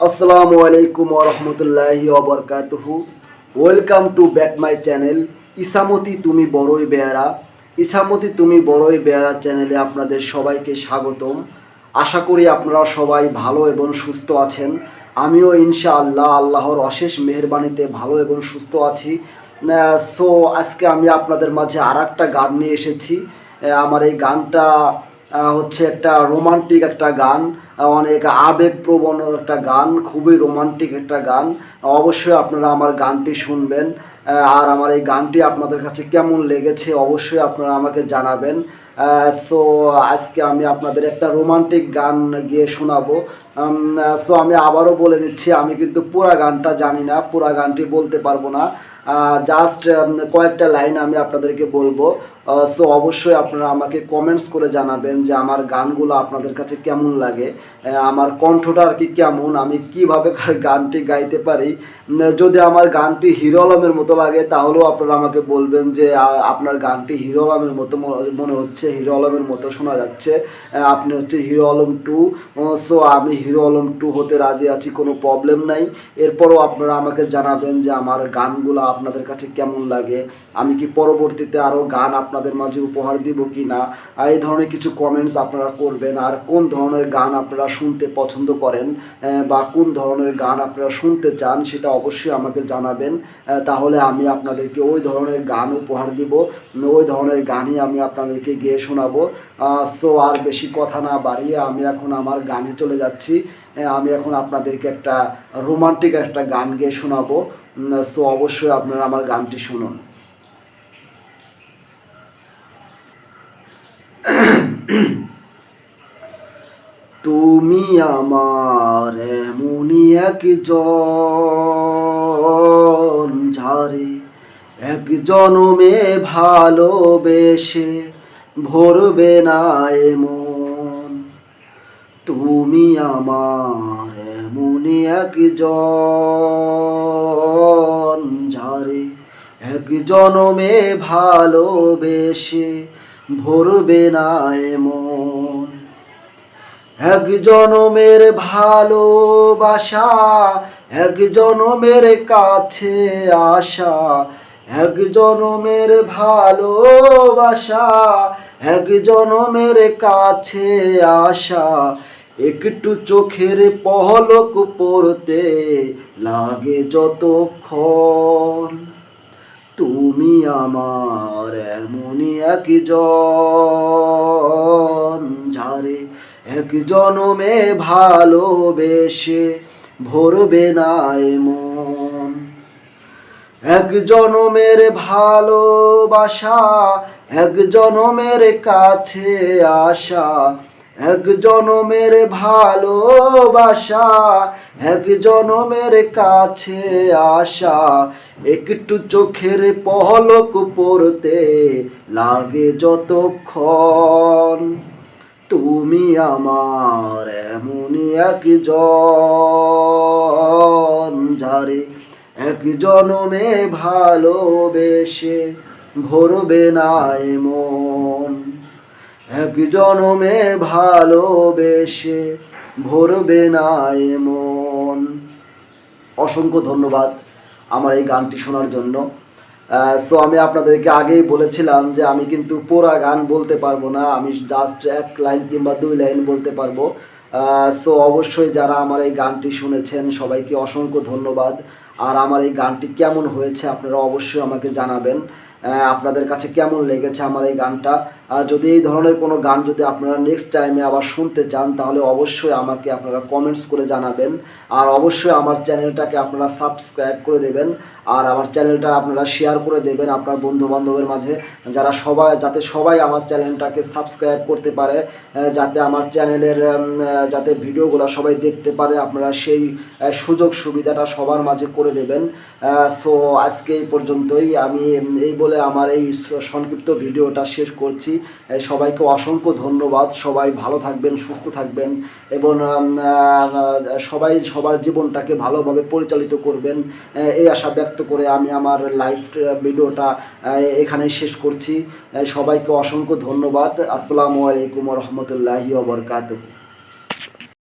আসসালামু আলাইকুম রহমতুল্লাহি অবরকাতুহু welcome to back my channel Ichamati তুমি বড়ই বেয়ারা। ইসামতি তুমি বড়ই বেয়ারা চ্যানেলে আপনাদের সবাইকে স্বাগতম। আশা করি আপনারা সবাই ভালো এবং সুস্থ আছেন। আমিও ইনশাআল্লাহ আল্লাহর অশেষ মেহরবানিতে ভালো এবং সুস্থ আছি। সো আজকে আমি আপনাদের মাঝে আর একটা গান নিয়ে এসেছি। আমার এই গানটা হচ্ছে একটা রোমান্টিক একটা গান অনেক আবেগপ্রবণ একটা গান, খুবই রোমান্টিক একটা গান। অবশ্যই আপনারা আমার গানটি শুনবেন আর আমার এই গানটি আপনাদের কাছে কেমন লেগেছে অবশ্যই আপনারা আমাকে জানাবেন। সো আজকে আমি আপনাদের একটা রোমান্টিক গান গিয়ে শোনাবো। সো আমি আবারও বলে নিচ্ছি আমি কিন্তু পুরা গানটা জানি না, পুরা গানটি বলতে পারব না। জাস্ট কয়েকটা লাইন আমি আপনাদেরকে বলব। সো অবশ্যই আপনারা আমাকে কমেন্টস করে জানাবেন যে আমার গানগুলো আপনাদের কাছে কেমন লাগে আমার কণ্ঠটা আর কি কেমন, আমি কীভাবে গানটি গাইতে পারি। যদি আমার গানটি হিরো আলমের মতো লাগে, তাহলেও আপনারা আমাকে বলবেন যে আপনার গানটি হিরো আলমের মতো মনে হচ্ছে, হিরো আলমের মতো শোনা যাচ্ছে। আপনি হচ্ছে হিরো আলম টু সো আমি হিরো আলম টু হতে রাজি আছি, কোনো প্রবলেম নাই। এরপরও আপনারা আমাকে জানাবেন যে, আমার গানগুলো আপনাদের কাছে কেমন লাগে। আমি কি পরবর্তীতে আরও গান আপনাদের মাঝে উপহার দিব কি না এই ধরনের কিছু কমেন্টস আপনারা করবেন। আর কোন ধরনের গান আপনারা শুনতে পছন্দ করেন বা কোন ধরনের গান আপনারা শুনতে চান সেটা অবশ্যই আমাকে জানাবেন। তাহলে আমি আপনাদেরকে ওই ধরনের গান উপহার দিব। ওই ধরনের গানই আমি আপনাদেরকে গেয়ে শোনাবো। সো আর বেশি কথা না বাড়িয়ে আমি এখন আমার গানে চলে যাচ্ছি। আমি এখন আপনাদেরকে একটা রোমান্টিক একটা গান গেয়ে শোনাবো। সো অবশ্যই আপনারা আমার গানটি শুনুন। তুমি আমার এমনই একজন ঝারে এক জনমে ভালোবেসে ভরবে না এমন। তুমি আমার এমনই একজন ঝারে এক জনমে ভালোবেসে ভরবে না এমন। এক জনমের ভালোবাসা এক জনমের কাছে আসা এক জনমের ভালোবাসা এক জনমের কাছে আসা একটু চোখের পহলক পড়তে লাগে যতক্ষণ। তুমি আমার এমনই একজন ঝারে এক জনমে ভালোবেসে ভরবে না মন এক জনমের ভালোবাসা এক জনমের কাছে আসা এক জনমের ভালোবাসা, এক জনমের কাছে আসা একটু চোখের পহলক পড়তে লাগে যতক্ষণ। তুমি আমার এমনই একজন যারে এক জনমে ভালোবেসে ভরবে না মন এক জনমে ভালোবেসে ভরবে না মন। অসংখ্য ধন্যবাদ আমার এই গানটি শোনার জন্য। সো আমি আপনাদেরকে আগেই বলেছিলাম যে আমি কিন্তু পুরা গান বলতে পারব না, আমি জাস্ট এক লাইন কিংবা দুই লাইন বলতে পারব। সো অবশ্যই যারা আমার এই গানটি শুনেছেন, সবাইকে অসংখ্য ধন্যবাদ। আর আমার এই গানটি কেমন হয়েছে আপনারা অবশ্যই আমাকে জানাবেন। আপনাদের কাছে কেমন লেগেছে আমার এই গানটা? যদি এই ধরনের কোনো গান যদি আপনারা নেক্সট টাইমে আবার শুনতে চান, তাহলে অবশ্যই আমাকে আপনারা কমেন্টস করে জানাবেন। আর অবশ্যই আমার চ্যানেলটাকে আপনারা সাবস্ক্রাইব করে দেবেন। আর আমার চ্যানেলটা আপনারা শেয়ার করে দেবেন আপনার বন্ধু বান্ধবের মাঝে। যারা সবাই, যাতে সবাই আমার চ্যানেলটাকে সাবস্ক্রাইব করতে পারে যাতে আমার চ্যানেলের যাতে ভিডিওগুলো সবাই দেখতে পারে, আপনারা সেই সুযোগ সুবিধাটা সবার মাঝে করে দেবেন। সো আজকে এই পর্যন্তই। আমি এই বলে আমার এই সংক্ষিপ্ত ভিডিওটা শেষ করছি। সবাইকে অসংখ্য ধন্যবাদ। সবাই ভালো থাকবেন, সুস্থ থাকবেন এবং সবাই সবার জীবনটাকে ভালোভাবে পরিচালিত করবেন। এই আশা ব্যক্ত করে আমি আমার লাইভ ভিডিওটা এখানেই শেষ করছি। সবাইকে অসংখ্য ধন্যবাদ। আসসালামু আলাইকুম রহমতুল্লাহি ওবরকাতুহ